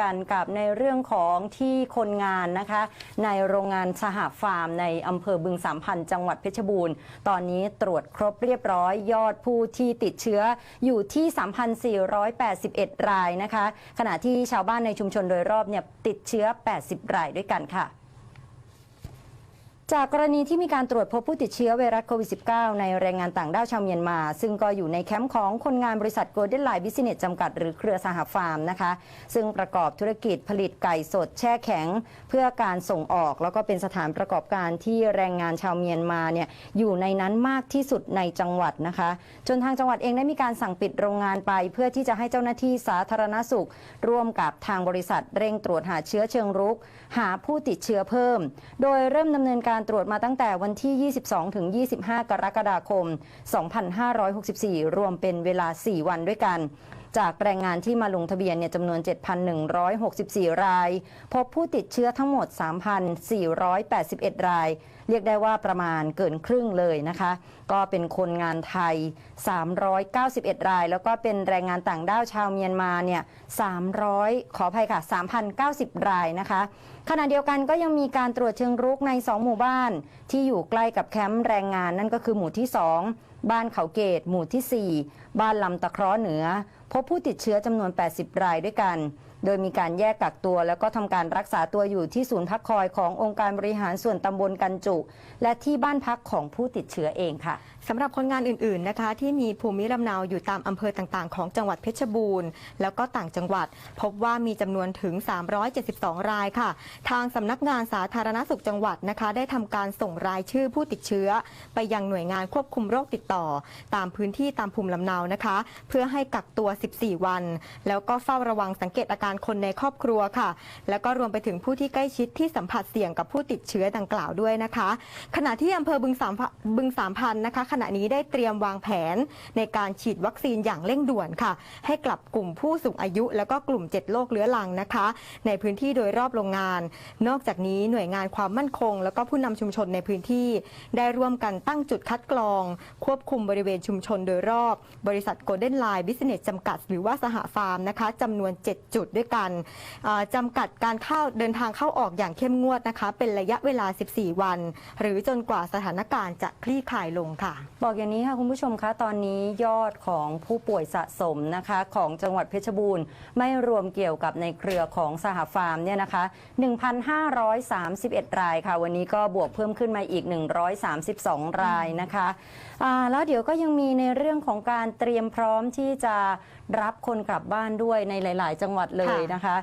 กันกับในเรื่องของที่คนงานนะคะ ในโรงงานสหฟาร์ม ในอำเภอบึงสามพันจังหวัดเพชรบูรณ์ ตอนนี้ตรวจครบเรียบร้อยยอดผู้ที่ติดเชื้ออยู่ที่ 3,481 รายนะคะ ขณะที่ชาวบ้านในชุมชนโดยรอบเนี่ยติดเชื้อ 80 รายด้วยกันค่ะ จากกรณีที่มีการตรวจพบผู้ติดเชื้อไวรัสโควิด -19 ในแรงงานต่างด้าวชาวเมียนมา ซึ่งก็อยู่ในแคมป์ของคนงานบริษัท Golden Line Business จำกัดหรือเครือสหฟาร์มนะคะ ซึ่งประกอบธุรกิจผลิตไก่สดแช่แข็ง เพื่อการส่งออก แล้วก็เป็นสถานประกอบการที่แรงงานชาวเมียนมาเนี่ยอยู่ในนั้นมากที่สุดในจังหวัดนะคะ จนทางจังหวัดเองได้มีการสั่งปิดโรงงานไป เพื่อที่จะให้เจ้าหน้าที่สาธารณสุข ร่วมกับทางบริษัทเร่งตรวจหาเชื้อเชิงรุก หาผู้ติดเชื้อเพิ่ม โดยเริ่มดำเนินการตรวจมาตั้งแต่วันที่ 22 ถึง 25 กรกฎาคม 2564 รวมเป็นเวลา 4 วันด้วยกัน จากแรงงานที่มาลงทะเบียนเนี่ยจำนวน 7,164 ราย พบผู้ติดเชื้อทั้งหมด 3,481 ราย เรียกได้ว่าประมาณเกินครึ่งเลยนะคะ ก็เป็นคนงานไทย 391 ราย แล้วก็เป็นแรงงานต่างด้าวชาวเมียนมาเนี่ย 300 ขออภัยค่ะ 3,090 รายนะคะขณะเดียวกันก็ยังมีการตรวจเชิงรุกใน 2 หมู่บ้าน ที่อยู่ใกล้กับแคมป์แรงงานนั่นก็คือหมู่ที่ 2 บ้านเขาเกต หมู่ที่ 4 บ้านลำตะเคราะห์เหนือ พบผู้ติดเชื้อจำนวน 80 รายด้วยกัน โดยมีการแยกกักตัว แล้วก็ทำการรักษาตัวอยู่ที่ศูนย์พักคอยขององค์การบริหารส่วนตำบลกันจุ และที่บ้านพักของผู้ติดเชื้อเองค่ะสำหรับคนงานอื่นๆนะคะ ที่มีภูมิลำเนาอยู่ตามอำเภอต่างๆ ของจังหวัดเพชรบูรณ์ แล้วก็ต่างจังหวัด พบว่ามีจำนวนถึง 372 รายค่ะ ทางสำนักงานสาธารณสุขจังหวัดนะคะ ได้ทำการส่งรายชื่อผู้ติดเชื้อ ไปยังหน่วยงานควบคุมโรคติดต่อ ตามพื้นที่ตามภูมิลำเนานะคะ เพื่อให้กักตัว 14 วัน แล้วก็เฝ้าระวังสังเกตอาการคนในครอบครัวค่ะ แล้วก็รวมไปถึงผู้ที่ใกล้ชิดที่สัมผัสเสี่ยงกับผู้ติดเชื้อดังกล่าวด้วยนะคะ ขณะที่อำเภอบึงสามพะบึงสามพันนะคะ ขณะนี้ได้เตรียมวางแผนในการฉีดวัคซีนอย่างเร่งด่วนค่ะ ให้กลับกลุ่มผู้สูงอายุ แล้วก็กลุ่ม 7 โรคเรื้อรังนะคะ ในพื้นที่โดยรอบโรงงาน นอกจากนี้หน่วยงานความมั่นคง แล้วก็ผู้นำชุมชนในพื้นที่ ได้ร่วมกันตั้งจุดคัดกรอง ควบคุมบริเวณชุมชนโดยรอบ บริษัท Golden Line Business จำกัด หรือว่าสหฟาร์มนะคะจำนวน 7 จุดด้วยกันจำกัดการเข้าเดินทางเข้าออกอย่างเข้มงวดนะคะ เป็นระยะเวลา 14 วัน หรือจนกว่าสถานการณ์จะคลี่คลายลงค่ะ บอกอย่างนี้ค่ะคุณผู้ชมคะตอนนี้ยอดของผู้ป่วยสะสมนะคะของจังหวัดเพชรบูรณ์ ไม่รวมเกี่ยวกับในเครือของสหฟาร์มเนี่ยนะคะ 1,531 รายค่ะ วันนี้ก็บวกเพิ่มขึ้นมาอีก 132 รายนะคะแล้วเดี๋ยวก็ยังมีในเรื่องของการเตรียมพร้อมที่จะรับคนกลับบ้านด้วยในหลาย ๆ จังหวัดเลยเลยนะคะ